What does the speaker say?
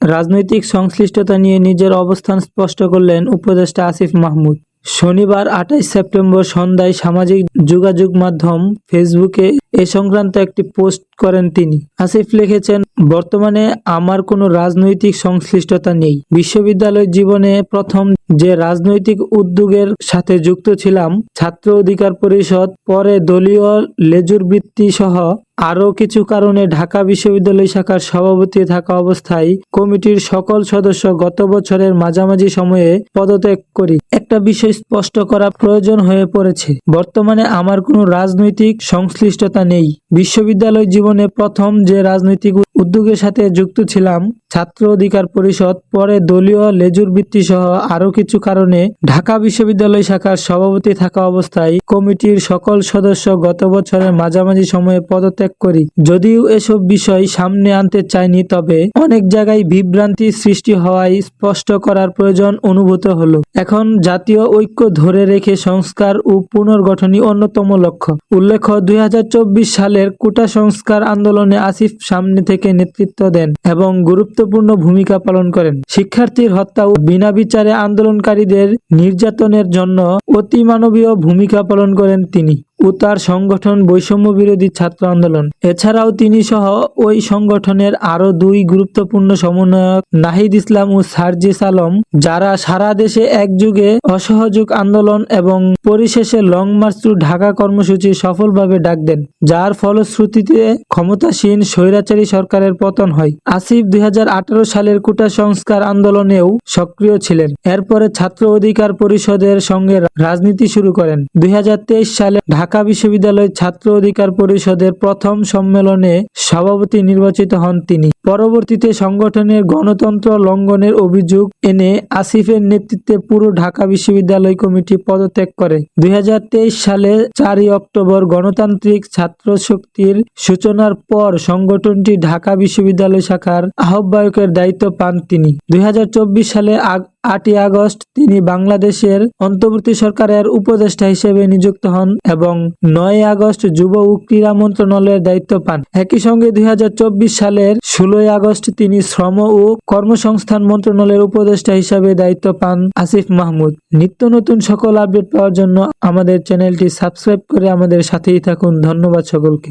রাজনৈতিক সংশ্লিষ্টতা নিয়ে নিজের অবস্থান স্পষ্ট করলেন উপদেষ্টা আসিফ মাহমুদ। শনিবার আঠাইশ সেপ্টেম্বর সন্ধ্যায় সামাজিক যোগাযোগ মাধ্যম ফেসবুকে এ সংক্রান্ত একটি পোস্ট করেন তিনি। আসিফ লিখেছেন, বর্তমানে আমার কোনো রাজনৈতিক সংশ্লিষ্টতা নেই। বিশ্ববিদ্যালয় জীবনে প্রথম যে রাজনৈতিক উদ্যোগের সাথে যুক্ত ছিলাম, ছাত্র অধিকার পরিষদ, পরে দলীয় লেজুর বৃত্তি সহ আরও কিছু কারণে ঢাকা বিশ্ববিদ্যালয় শাখার সভাপতি থাকা অবস্থায় কমিটির সকল সদস্য গত বছরের মাঝামাঝি সময়ে পদত্যাগ করি। একটা বিষয় স্পষ্ট করা প্রয়োজন হয়ে পড়েছে। বর্তমানে আমার কোনো রাজনৈতিক সংশ্লিষ্টতা নেই। বিশ্ববিদ্যালয় জীবনে প্রথম যে রাজনৈতিক উদ্যোগের সাথে যুক্ত ছিলাম ছাত্র অধিকার পরিষদ, পরে দলীয় লেজুর বৃত্তি সহ আরও কিছু কারণে ঢাকা বিশ্ববিদ্যালয় শাখার সভাপতি থাকা অবস্থায় কমিটির সকল সদস্য গত বছরের মাঝামাঝি সময়ে পদত্যাগ করি। যদিও এসব বিষয় সামনে আনতে চাইনি, তবে অনেক জায়গায় বিভ্রান্তি সৃষ্টি হওয়ায় স্পষ্ট করার প্রয়োজন অনুভূত হলো। এখন জাতীয় ঐক্য ধরে রেখে সংস্কার ও পুনর্গঠনই অন্যতম লক্ষ্য। উল্লেখ্য, দুই হাজার চব্বিশ সালের কোটা সংস্কার আন্দোলনে আসিফ সামনে থেকে নেতৃত্ব দেন এবং গুরুত্বপূর্ণ ভূমিকা পালন করেন। শিক্ষার্থীর হত্যা ও বিনা বিচারে আন্দোলনকারীদের নির্যাতনের জন্য অতিমানবীয় ভূমিকা পালন করেন তিনি। ও তার সংগঠন বৈষম্য বিরোধী ছাত্র আন্দোলন। এছাড়াও তিনি সহ ওই সংগঠনের আরও দুই গুরুত্বপূর্ণ সমন্বয়ক নাহিদ ইসলাম ও সার্জিস আলম, যারা সারা দেশে একযুগে অসহযোগ আন্দোলন এবং পরিশেষে লং মার্চ টু ঢাকা কর্মসূচি সফলভাবে ডাক দেন, যার ফলশ্রুতিতে ক্ষমতাসীন স্বৈরাচারী সরকারের পতন হয়। আসিফ দুই হাজার আঠারো সালের কোটা সংস্কার আন্দোলনেও সক্রিয় ছিলেন। এরপরে ছাত্র অধিকার পরিষদের সঙ্গে রাজনীতি শুরু করেন। দুই হাজার তেইশ সালে ঢাকা বিশ্ববিদ্যালয় ছাত্র অধিকার পরিষদের প্রথম সম্মেলনে সভাপতি নির্বাচিত হন তিনি। পরবর্তীতে সংগঠনের গণতন্ত্র লঙ্ঘনের অভিযোগ এনে আসিফের নেতৃত্বে পুরো ঢাকা বিশ্ববিদ্যালয় কমিটি পদত্যাগ করে। দুই হাজার তেইশ সালে চারই অক্টোবর গণতান্ত্রিক ছাত্র শক্তির সূচনার পর সংগঠনটি ঢাকা বিশ্ববিদ্যালয় শাখার আহ্বায়কের দায়িত্ব পান তিনি। দুই হাজার চব্বিশ সালে আটই আগস্ট তিনি বাংলাদেশের অন্তর্বর্তী সরকারের উপদেষ্টা হিসেবে নিযুক্ত হন এবং নয় আগস্ট যুব ও ক্রীড়া মন্ত্রণালয়ের দায়িত্ব পান। একই সঙ্গে দুই হাজার চব্বিশ সালের ষোলোই আগস্ট তিনি শ্রম ও কর্মসংস্থান মন্ত্রণালয়ের উপদেষ্টা হিসেবে দায়িত্ব পান আসিফ মাহমুদ। নিত্য নতুন সকল আপডেট পাওয়ার জন্য আমাদের চ্যানেলটি সাবস্ক্রাইব করে আমাদের সাথেই থাকুন। ধন্যবাদ সকলকে।